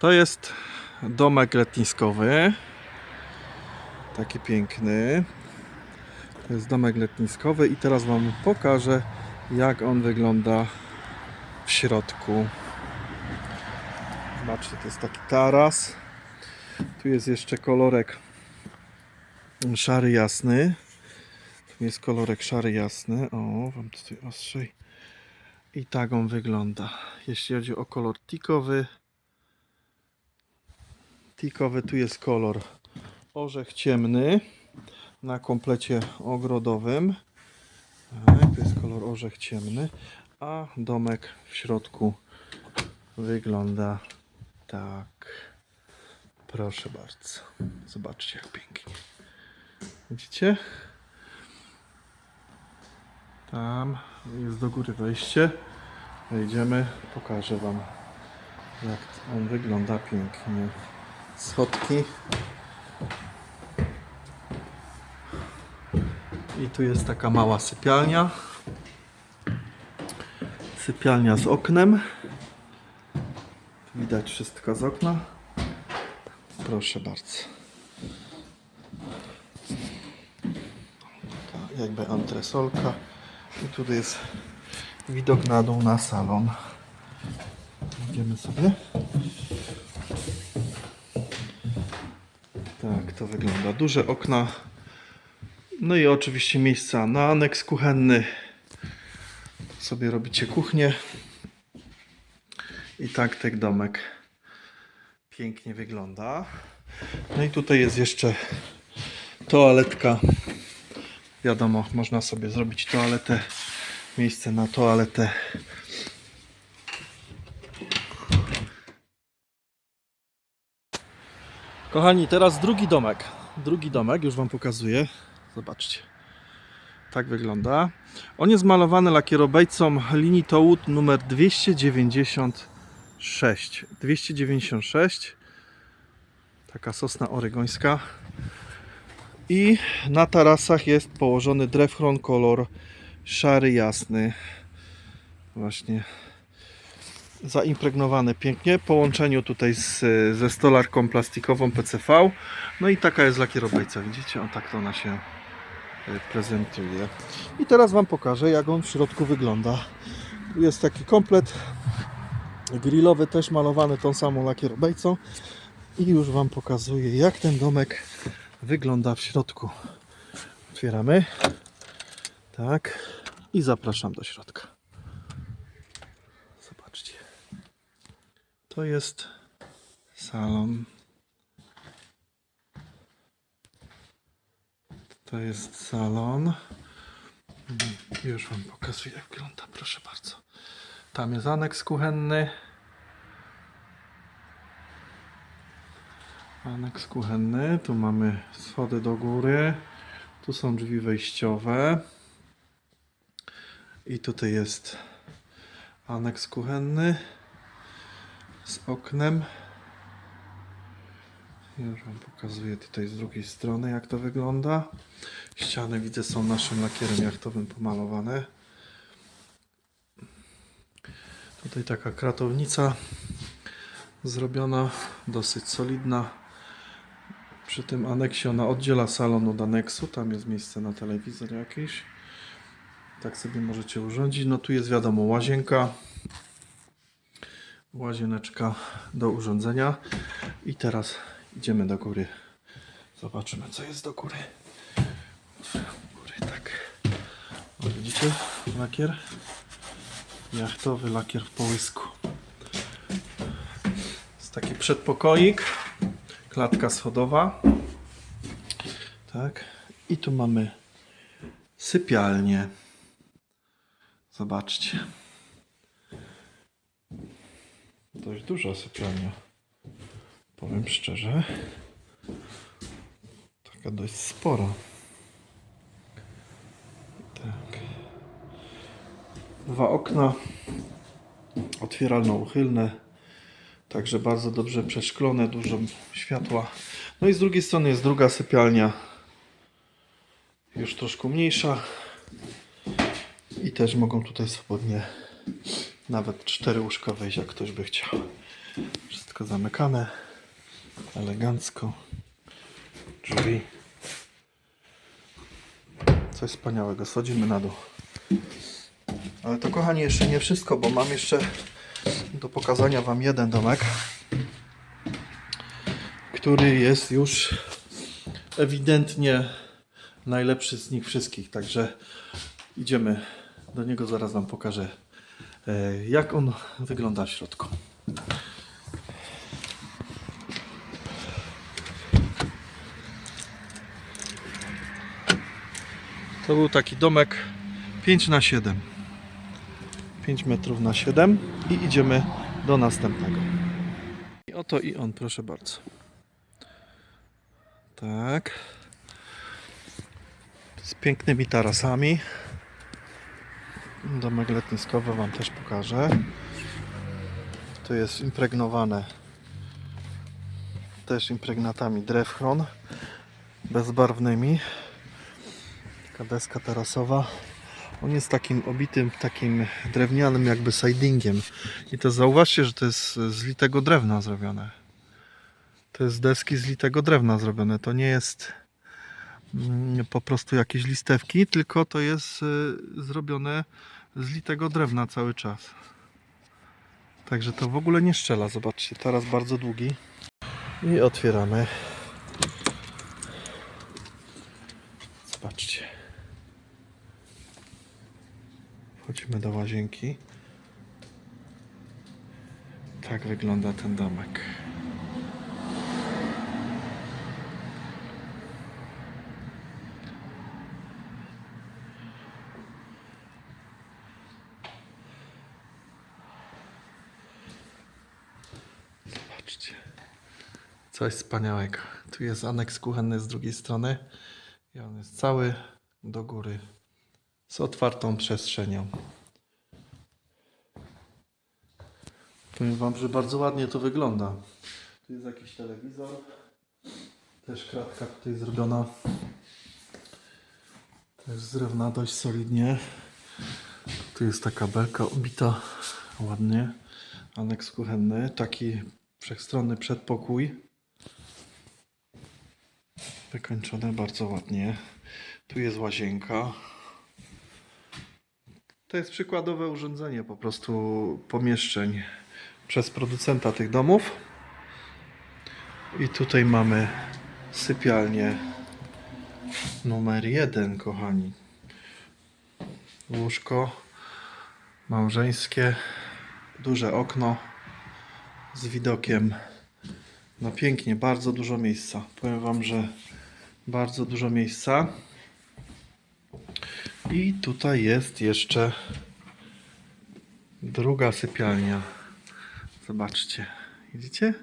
To jest domek letniskowy. Taki piękny. To jest domek letniskowy i teraz Wam pokażę jak on wygląda w środku. Zobaczcie, to jest taki taras. Tu jest jeszcze kolorek szary jasny. Tu jest kolorek szary jasny. O, wam tutaj ostrzej. I tak on wygląda. Jeśli chodzi o kolor tikowy. Tikowy tu jest kolor orzech ciemny na komplecie ogrodowym. Tak, to jest kolor orzech ciemny, a domek w środku wygląda tak. Proszę bardzo. Zobaczcie jak pięknie. Widzicie? Tam jest do góry wejście. Wejdziemy, pokażę Wam jak on wygląda pięknie. Schodki. I tu jest taka mała sypialnia. Sypialnia z oknem. Widać wszystko z okna. Proszę bardzo. Ta jakby antresolka. I tutaj jest widok na dół na salon. Idziemy sobie. Tak to wygląda. Duże okna. No i oczywiście miejsca na aneks kuchenny. Sobie robicie kuchnię. I tak ten domek pięknie wygląda. No i tutaj jest jeszcze toaletka. Wiadomo, można sobie zrobić toaletę, miejsce na toaletę. Kochani, teraz drugi domek. Drugi domek, już Wam pokazuję. Zobaczcie. Tak wygląda. On jest malowany lakierobejcą linii Tołód numer 296. 296. Taka sosna oregońska. I na tarasach jest położony drewchron kolor szary jasny. Właśnie zaimpregnowany pięknie. W połączeniu tutaj z, ze stolarką plastikową PCV. No i taka jest lakierobejca. Widzicie? O tak to ona się e, prezentuje. I teraz Wam pokażę, jak on w środku wygląda. Tu jest taki komplet grillowy, też malowany tą samą lakierobejcą. I już Wam pokazuję, jak ten domek wygląda w środku. Otwieramy. Tak. I zapraszam do środka. Zobaczcie. To jest salon. To jest salon. Już Wam pokazuję, jak wygląda. Proszę bardzo. Tam jest aneks kuchenny. Aneks kuchenny. Tu mamy schody do góry. Tu są drzwi wejściowe. I tutaj jest aneks kuchenny z oknem. Już Wam pokazuję tutaj z drugiej strony, jak to wygląda. Ściany widzę są naszym lakierem jachtowym pomalowane. Tutaj taka kratownica zrobiona, dosyć solidna. Przy tym aneksie ona oddziela salon od aneksu. Tam jest miejsce na telewizor jakiś. Tak sobie możecie urządzić. No tu jest wiadomo łazienka. Łazieneczka do urządzenia. I teraz idziemy do góry. Zobaczymy co jest do góry. Góry tak. O, widzicie? Lakier. Jachtowy lakier w połysku. Jest taki przedpokoik. Klatka schodowa. Tak. I tu mamy sypialnię. Zobaczcie. Dość duża sypialnia. Powiem szczerze. Taka dość spora. Tak. Dwa okna. Otwieralno-uchylne. Także bardzo dobrze przeszklone, dużo światła. No i z drugiej strony jest druga sypialnia. Już troszkę mniejsza. I też mogą tutaj swobodnie nawet cztery łóżka wejść, jak ktoś by chciał. Wszystko zamykane. Elegancko. Drzwi. Coś wspaniałego. Schodzimy na dół. Ale to kochani jeszcze nie wszystko, bo mam jeszcze do pokazania Wam jeden domek, który jest już ewidentnie najlepszy z nich wszystkich. Także idziemy do niego, zaraz Wam pokażę jak on wygląda w środku. To był taki domek 5 na 7 5 metrów na 7 i idziemy do następnego. I oto i on, proszę bardzo. Tak. Z pięknymi tarasami. Domek letniskowy Wam też pokażę. To jest impregnowane też impregnatami drewchron bezbarwnymi. Taka deska tarasowa. On jest takim obitym, takim drewnianym jakby sidingiem. I to zauważcie, że to jest z litego drewna zrobione. To jest deski z litego drewna zrobione. To nie jest mm, po prostu jakieś listewki, tylko to jest y, zrobione z litego drewna cały czas. Także to w ogóle nie szczela. Zobaczcie, teraz bardzo długi. I otwieramy. Zobaczcie. Wchodzimy do łazienki. Tak wygląda ten domek. Zobaczcie. Coś wspaniałego. Tu jest aneks kuchenny z drugiej strony. I on jest cały do góry z otwartą przestrzenią. Powiem Wam, że bardzo ładnie to wygląda. Tu jest jakiś telewizor. Też kratka tutaj zrobiona. Też z dość solidnie. Tu jest taka belka obita ładnie. Aneks kuchenny. Taki wszechstronny przedpokój. Wykończone bardzo ładnie. Tu jest łazienka. To jest przykładowe urządzenie po prostu pomieszczeń przez producenta tych domów. I tutaj mamy sypialnię numer jeden, kochani. Łóżko małżeńskie, duże okno z widokiem no pięknie, bardzo dużo miejsca. Powiem Wam, że bardzo dużo miejsca. I tutaj jest jeszcze druga sypialnia. Zobaczcie. Widzicie?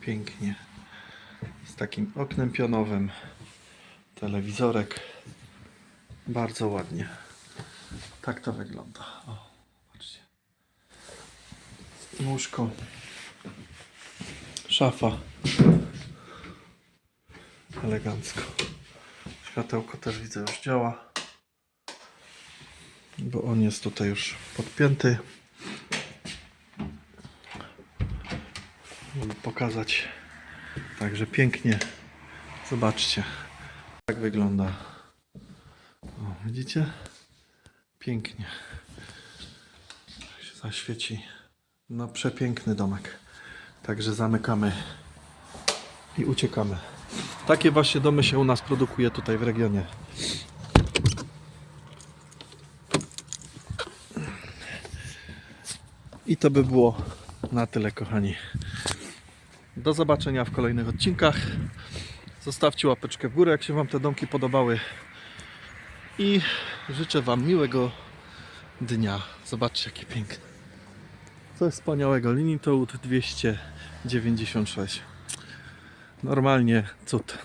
Pięknie. Z takim oknem pionowym. Telewizorek. Bardzo ładnie. Tak to wygląda. O, zobaczcie. Łóżko. Szafa. Elegancko. Światełko też widzę już działa. Bo on jest tutaj już podpięty. Żeby pokazać. Także pięknie. Zobaczcie. Jak wygląda. O, widzicie? Pięknie. Jak się zaświeci. No przepiękny domek. Także zamykamy i uciekamy. Takie właśnie domy się u nas produkuje tutaj w regionie. I to by było na tyle, kochani. Do zobaczenia w kolejnych odcinkach. Zostawcie łapeczkę w górę, jak się Wam te domki podobały. I życzę Wam miłego dnia. Zobaczcie, jakie piękne. Coś wspaniałego. Linitout 296. Normalnie cud.